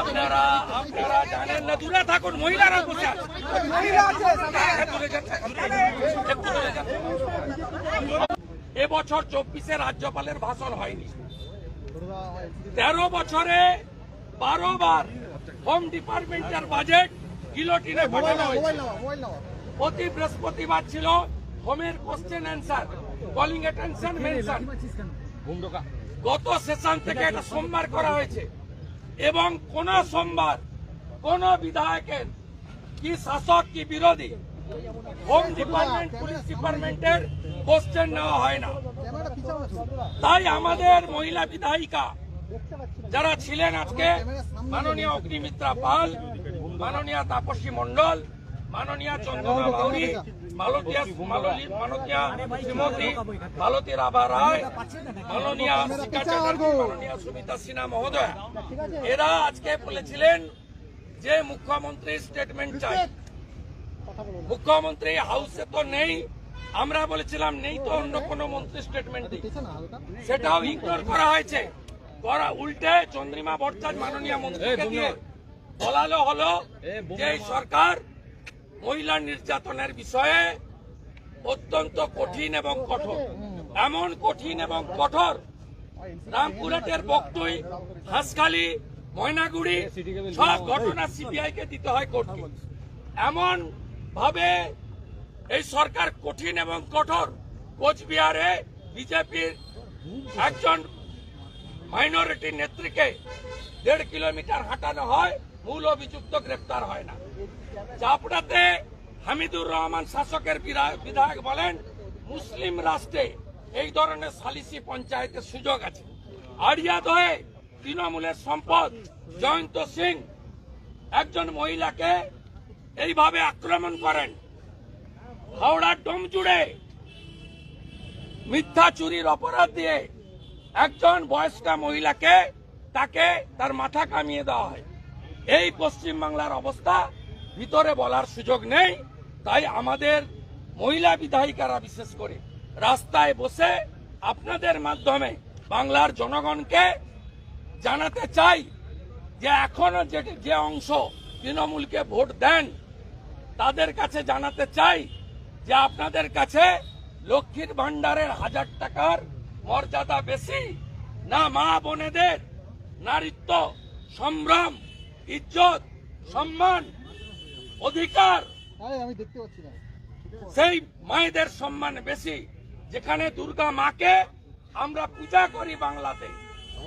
আপনারা আপনারা জানেন না, দূরে থাকুন, মহিলারা বসে। এবছর চব্বিশে রাজ্যপালের ভাষণ হয়নি তেরো বছরে বারো বার হোম ডিপার্টমেন্টের বাজেট গিলোটিনে পাঠানো হয়েছে। প্রতি বৃহস্পতিবার ছিল হোমের question answer calling attention mention গত সেশন থেকে এটা সোমবার করা হয়েছে। এবং কোন সোমবার কোন বিধায়কের কি শাসক কি বিরোধী হোম ডিপার্টমেন্ট পুলিশ ডিপার্টমেন্টের কোশ্চেন নেওয়া হয় না। তাই আমাদের মহিলা বিধায়িকা যারা ছিলেন আজকে মাননীয় অগ্নিমিত্রা পাল মাননীয় তাপসী মণ্ডল, মাননীয় চন্দ্রনা বাউরি মালতী রাভা রায় সুমিতা এরা আজকে বলেছিলেন যে মুখ্যমন্ত্রী স্টেটমেন্ট চাই। মুখ্যমন্ত্রী হাউসে তো নেই, আমরা বলেছিলাম নেই তো অন্য কোন মন্ত্রী স্টেটমেন্ট দিই সেটাও ইগনোর করা হয়েছে। করা উল্টে চন্দ্রিমা ভট্টাচ মাননীয় মন্ত্রীকে দিয়ে বলালো হলো যে এই সরকার মহিলা নির্যাতনের বিষয়ে অত্যন্ত কঠিন এবং কঠোর। এমন কঠিন এবং কঠোর। রামপুরহাটের বক্তই হাঁসখালি ময়নাগুড়ি সব ঘটনা সিবিআই কে দিতে হয় কোর্টকে। এমন ভাবে এই সরকার কঠিন এবং কঠোর। কোচবিহারে বিজেপির একজন মাইনরিটি নেত্রীকে দেড় কিলোমিটার হাঁটানো হয়। মূল অভিযুক্ত গ্রেপ্তার হয় না। চাপড়াতে হামিদুর রহমান শাসকের বিধায়ক বলেন, মুসলিম রাষ্ট্রে এই ধরনের সালিসি পঞ্চায়েতের সুযোগ আছে। আড়িয়াদ তৃণমূলের সম্পদ, জয়ন্ত সিং একজন মহিলাকে এইভাবে আক্রমণ করেন। হাওড়ার ডোম জুড়ে মিথ্যা চুরির অপরাধ দিয়ে একজন বয়স্কা মহিলাকে তাকে তার মাথা কামিয়ে দেওয়া হয়। এই পশ্চিম বাংলার অবস্থা ভিতরে বলার সুযোগ নেই, তাই আমাদের মহিলা বিধায়িকারা বিশেষ করে রাস্তায় বসে আপনাদের মাধ্যমে বাংলার জনগণকে জানাতে চাই যে এখনও যে অংশ তৃণমূলকে ভোট দেন, তাদের কাছে জানাতে চাই যে আপনাদের কাছে লক্ষ্মীর ভান্ডারের হাজার টাকার মর্যাদা বেশি, না মা বোনেদের নারীত্ব সম্ভ্রম ইজ্জত সম্মান অধিকার আমি দেখতে পাচ্ছি না। সেই মায়েদের সম্মান বেশি। যেখানে দুর্গা মাকে আমরা পূজা করি বাংলাতে।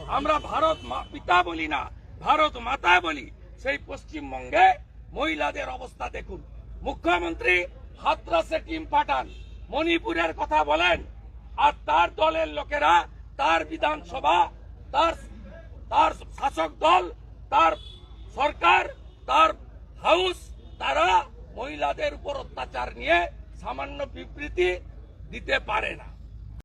আমরা ভারত মা- পিতা বলি না ভারত মাতা বলি। সেই পশ্চিমবঙ্গে মহিলাদের অবস্থা দেখুন। মুখ্যমন্ত্রী হাতরাসে টিম পাঠান। মণিপুরের কথা বলেন। আর তার দলের লোকেরা তার বিধানসভা তার তার শাসক দল তার সরকার তার হাউস তারা মহিলাদের উপর অত্যাচার নিয়ে সামান্য বিবৃতি দিতে পারে না।